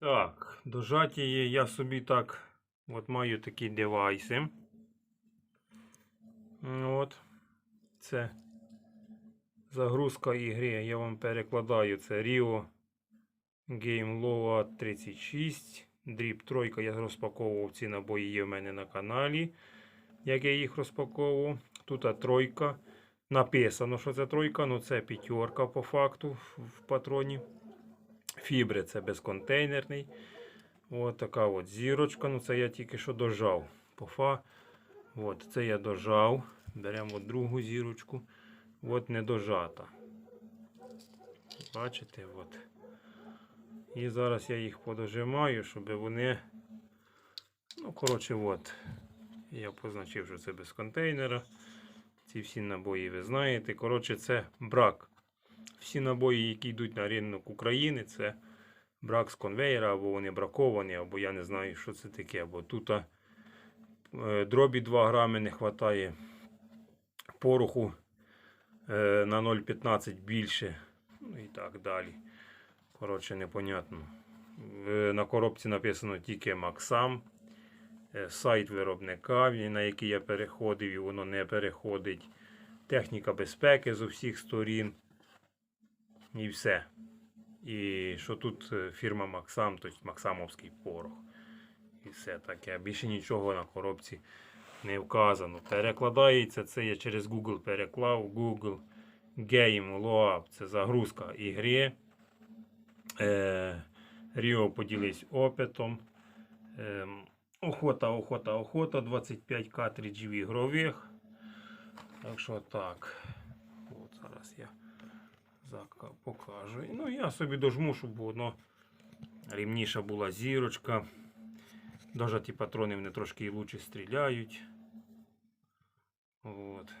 Так, дожаті я собі так от маю такі девайси. Ну, От. Це загрузка ігри. Я вам перекладаю. Це Rio Game Loa 36. Дріб тройка. Я розпаковував ці набої є в мене на каналі. Як я їх розпаковував. Тут тройка. Написано, що це тройка, але це п'ятерка по факту в патроні. Фібри це безконтейнерний. От така от зірочка. Ну це я тільки що дожав. Пофа. От, це я дожав. Беремо другу зірочку. От не дожата. Бачите, от. І зараз я їх подожимаю, щоб вони. Ну, коротше, от. Я позначив, що це без контейнера. Ці всі набої ви знаєте. Коротше, це брак. Всі набої, які йдуть на ринок України, це брак з конвейера, або вони браковані, або я не знаю, що це таке. Або тут е, дробі 2 грами не вистачає, пороху е, на 0,15 більше. Ну і так далі. Коротше, непонятно. На коробці написано тільки Максам. Е, Сайт виробника, на який я переходив, і воно не переходить. Техніка безпеки з усіх сторін. І все. І що тут е, фірма Максам, тобто Максамовський порох. І все таке. Більше нічого на коробці не вказано. Перекладається це я через Google переклав. Google Game Loab це загрузка ігри. Е, Ріо поділись опитом. Ем, охота, охота, охота. 25 картриджів ігрових. Так що так. От зараз я покажу. Ну, я собі дожму, щоб воно рівніша була зірочка. Дожаті патрони вони трошки і лучше стріляють. От.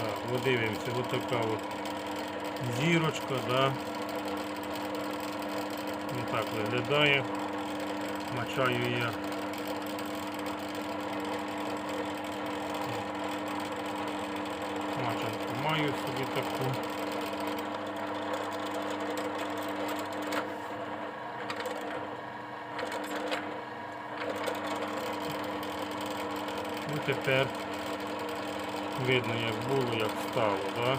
Так, от дивимося, от така от зірочка, да. Ось так виглядає. Мачаю я. Мачанку маю собі таку. Ну тепер видно як було, як стало, да?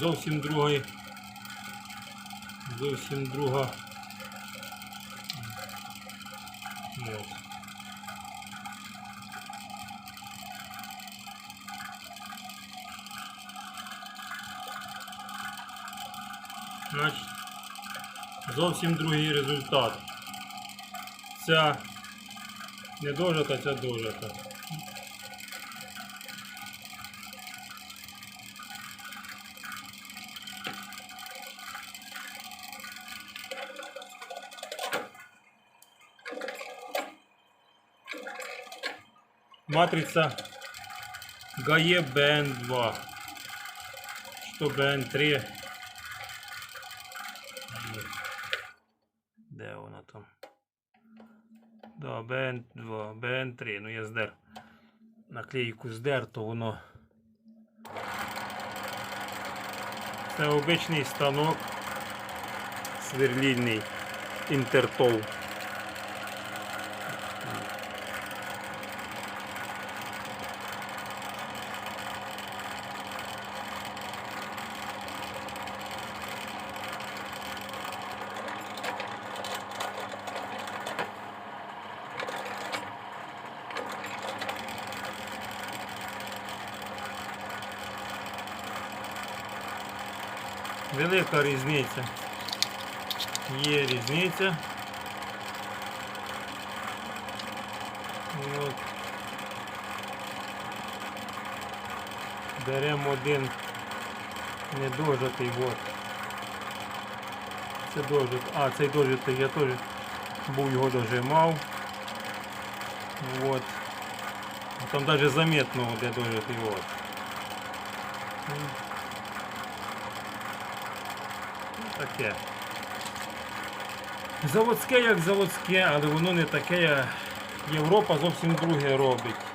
Зовсім другий. Зовсім друга. От. Значить, зовсім другий результат. Ця не дожата, ця дожата. Матрица ГАЕ БН2, что БН3. Вот. вона там. Да, БН2, БН3, ну я здер. Наклейку здер, то воно. Це обичний станок сверлільний інтертол. Велика різниця. Є різниця. От. Беремо один недожитий, от. Це дожит. А, цей дожитий я теж був його дожимав. От. Там навіть заметно, де дожитий от. Таке. Заводське як заводське, але воно не таке. Європа зовсім друге робить.